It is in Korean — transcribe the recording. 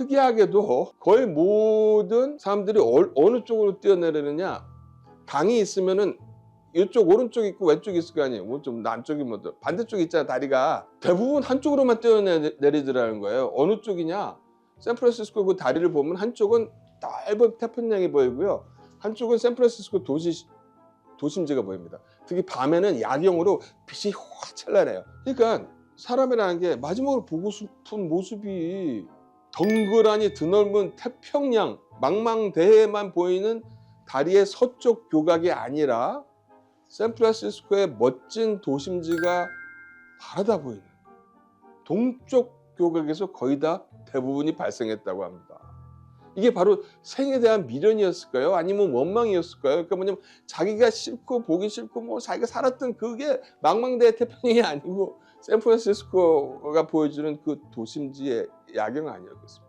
특이하게도 거의 모든 사람들이 어, 어느 쪽으로 뛰어내리느냐 강이 있으면은 이쪽 오른쪽 있고 왼쪽 있을 거 아니에요. 오른쪽 남쪽이 뭐 반대쪽 있잖아 다리가 대부분 한쪽으로만 뛰어내리더라는 거예요. 어느 쪽이냐? 샌프란시스코 그 다리를 보면 한쪽은 넓은 태평양이 보이고요. 한쪽은 샌프란시스코 도시 도심지가 보입니다. 특히 밤에는 야경으로 빛이 확 찬란해요. 그러니까 사람이라는 게 마지막으로 보고 싶은 모습이 덩그러니 드넓은 태평양 망망대해만 보이는 다리의 서쪽 교각이 아니라 샌프란시스코의 멋진 도심지가 바라다 보이는 동쪽 교각에서 거의 다 대부분이 발생했다고 합니다. 이게 바로 생에 대한 미련이었을까요? 아니면 원망이었을까요? 그러니까 뭐냐면 자기가 싫고 보기 싫고 뭐 자기가 살았던 그게 망망대해 태평양이 아니고 샌프란시스코가 보여주는 그 도심지의 야경 아니었겠습니까?